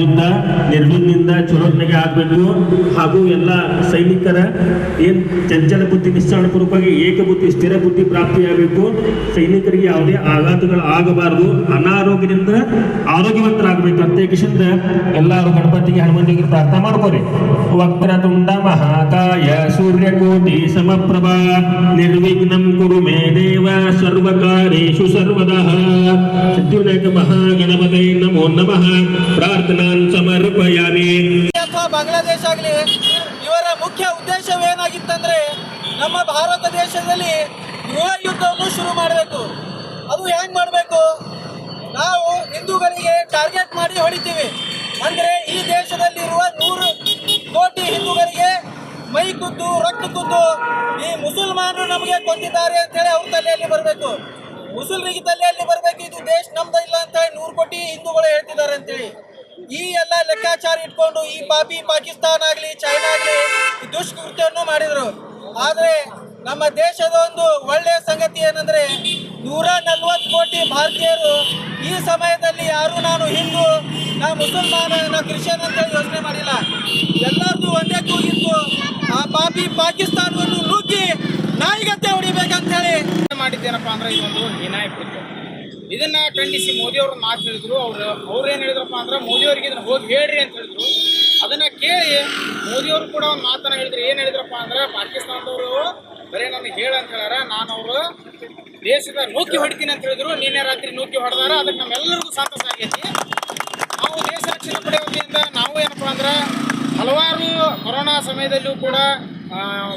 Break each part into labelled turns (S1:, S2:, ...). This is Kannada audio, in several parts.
S1: ಯುದ್ಧ ನಿರ್ವಿಘ್ನಿಂದ ಚುನಾವಣೆಗೆ ಆಗಬೇಕು. ಹಾಗೂ ಎಲ್ಲ ಸೈನಿಕರ ಏನು ಚಂಚಲ ಬುದ್ಧಿ ನಿಶ್ಚರಣ ಪೂರ್ವಕವಾಗಿ ಏಕಬುದ್ಧಿ ಸ್ಥಿರ ಬುದ್ಧಿ ಪ್ರಾಪ್ತಿಯಾಗಬೇಕು. ಸೈನಿಕರಿಗೆ ಯಾವುದೇ ಆಘಾತಗಳು ಆಗಬಾರದು. ಅನಾರೋಗ್ಯದಿಂದ ಆರೋಗ್ಯವಂತರಾಗಬೇಕು. ಅಂತ ಏಕೆಂದ್ರ ಎಲ್ಲರೂ ಗಣಪತಿಗೆ ಹನುಮಂತಿಗೆ ಪ್ರಾರ್ಥನೆ ಮಾಡ್ಕೋರಿ. ವಕ್ರತುಂಡ ಮಹಾಕಾಯ ಸೂರ್ಯಕೋಟಿ ಸಮಪ್ರಭಾ. ನಿರ್ವಿಘ್ನಂ ಕುರು ಮೇ ದೇವ ಸರ್ವಕಾರೇಶು ಸರ್ವದಾ. ಮಹಾ ಮಹಾಗಣಪತೈ ನಮೋ ನಮಃ. ಪ್ರಾರ್ಥನಾನ್ ಸಮರ್ಪಯಾಮಿ.
S2: ಅಥವಾ ಬಾಂಗ್ಲಾದೇಶ ಆಗಲಿ, ಇವರ ಮುಖ್ಯ ಉದ್ದೇಶವೇನಾಗಿತ್ತಂದ್ರೆ ನಮ್ಮ ಭಾರತ ದೇಶದಲ್ಲಿ ಗೃಹ ಯುದ್ಧವನ್ನು ಶುರು ಮಾಡಬೇಕು. ಅದು ಹೆಂಗ್ ಮಾಡಬೇಕು? ನಾವು ಹಿಂದೂಗಳಿಗೆ ಟಾರ್ಗೆಟ್ ಮಾಡಿ ಹೊಡಿತೀವಿ. ಅಂದ್ರೆ ಈ ದೇಶದಲ್ಲಿರುವ ನೂರು ಕೋಟಿ ಹಿಂದೂಗಳಿಗೆ ಮೈ ಕುದ್ದು, ರಕ್ತ ಕುದ್ದು ಈ ಮುಸಲ್ಮಾನರು ನಮಗೆ ಕೊಂದಿದ್ದಾರೆ ಅಂತ ಹೇಳಿ ಅವ್ರ ತಲೆಯಲ್ಲಿ ಬರಬೇಕು. ಮುಸಲ್ರಿಗೆ ತಲೆಯಲ್ಲಿ ಬರಬೇಕು, ಇದು ದೇಶ ನಮ್ದು ಇಲ್ಲ ಅಂತ ಹೇಳಿ ನೂರು ಕೋಟಿ ಹಿಂದೂಗಳು ಹೇಳ್ತಿದ್ದಾರೆ ಅಂತೇಳಿ. ಈ ಎಲ್ಲ ಲೆಕ್ಕಾಚಾರ ಇಟ್ಕೊಂಡು ಈ ಪಾಪಿ ಪಾಕಿಸ್ತಾನ ಆಗಲಿ, ಚೈನಾ ಆಗಲಿ ದುಷ್ಕೃತ್ಯವನ್ನು ಮಾಡಿದರು. ಆದರೆ ನಮ್ಮ ದೇಶದ ಒಂದು ಒಳ್ಳೆಯ ಸಂಗತಿ ಏನಂದ್ರೆ ನೂರ ನಲ್ವತ್ತು ಕೋಟಿ ಭಾರತೀಯರು ಈ ಸಮಯದಲ್ಲಿ ಯಾರು ನಾನು ಹಿಂದೂ, ನಾ ಮುಸಲ್ಮಾನ, ನಾ ಕ್ರಿಶ್ಚಿಯನ್ ಅಂತ ಯೋಚನೆ ಮಾಡಿಲ್ಲ. ಎಲ್ಲರದ್ದು ಒಂದೇ ಕೂಗಿತ್ತು. ಆ ಪಾಪಿ ಪಾಕಿಸ್ತಾನವನ್ನು ನುಗ್ಗಿ ನಾಯಿಗತ್ತೆ ಹೊಡಿಬೇಕಂತ ಹೇಳಿ
S3: ಮಾಡಿದ್ದೇನಪ್ಪ ಅಂದ್ರೆ ಇದೊಂದು ಹೀನಾಯ ಕೃತ್ಯ ಇದನ್ನ ಖಂಡಿಸಿ ಮೋದಿ ಅವರು ಮಾತು ಹೇಳಿದ್ರು. ಅವ್ರು ಅವ್ರು ಏನ್ ಹೇಳಿದ್ರಪ್ಪ ಅಂದ್ರೆ, ಮೋದಿ ಅವರಿಗೆ ಇದನ್ನ ಹೋಗಿ ಹೇಳ್ರಿ ಅಂತ ಹೇಳಿದ್ರು. ಅದನ್ನ ಕೇಳಿ ಮೋದಿ ಅವರು ಕೂಡ ಒಂದು ಮಾತನ್ನ ಹೇಳಿದ್ರು. ಏನ್ ಹೇಳಿದ್ರಪ್ಪ ಅಂದ್ರೆ, ಪಾಕಿಸ್ತಾನದವರು ಬರೀ ನನಗೆ ಹೇಳ ಅಂತ ಹೇಳ್ಯಾರ. ನಾನು ಅವರು ದೇಶದ ನೂಕಿ ಹೊಡಿತೀನಿ ಅಂತ ಹೇಳಿದ್ರು. ನಿನ್ನೆ ರಾತ್ರಿ ನೂಕಿ ಹೊಡೆದಾರ. ಅದಕ್ಕೆ ನಮ್ಮೆಲ್ಲರಿಗೂ ಸಂತಸ ಆಗೈತಿ. ನಾವು ದೇಶ ರಕ್ಷಣೆ ಪಡೆ ವತಿಯಿಂದ ನಾವು ಏನಪ್ಪ ಅಂದ್ರೆ, ಹಲವಾರು ಕೊರೋನಾ ಸಮಯದಲ್ಲೂ ಕೂಡ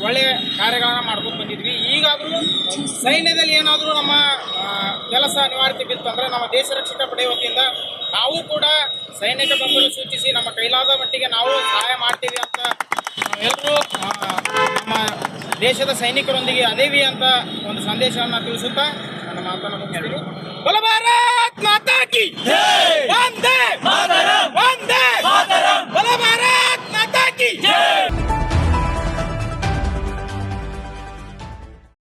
S3: ಒಳ್ಳೆಯ ಕಾರ್ಯಗಳನ್ನ ಮಾಡ್ಕೊಂಡು ಬಂದಿದ್ವಿ. ಈಗಾದರೂ ಸೈನ್ಯದಲ್ಲಿ ಏನಾದರೂ ನಮ್ಮ ಕೆಲಸ ಅನಿವಾರ್ಯತೆ ಬಿತ್ತು ನಮ್ಮ ದೇಶ ರಕ್ಷಿತ ಪಡೆ ವತಿಯಿಂದ ನಾವು ಕೂಡ ಸೈನಿಕ ಬೆಂಬಲ ಸೂಚಿಸಿ ನಮ್ಮ ಕೈಲಾದ ಮಟ್ಟಿಗೆ ನಾವು ಸಹಾಯ ಮಾಡ್ತೀವಿ ಅಂತ ಎಲ್ಲರೂ ನಮ್ಮ ದೇಶದ ಸೈನಿಕರೊಂದಿಗೆ ಅದೇವಿ ಅಂತ ಒಂದು ಸಂದೇಶವನ್ನು ತಿಳಿಸುತ್ತಾ ನನ್ನ ಮಾತನ್ನು ಮುಗಿಸ್ತೀನಿ. ಬಲ ಭಾರತ್ ಮಾತಾ ಕಿ ವಂದೇ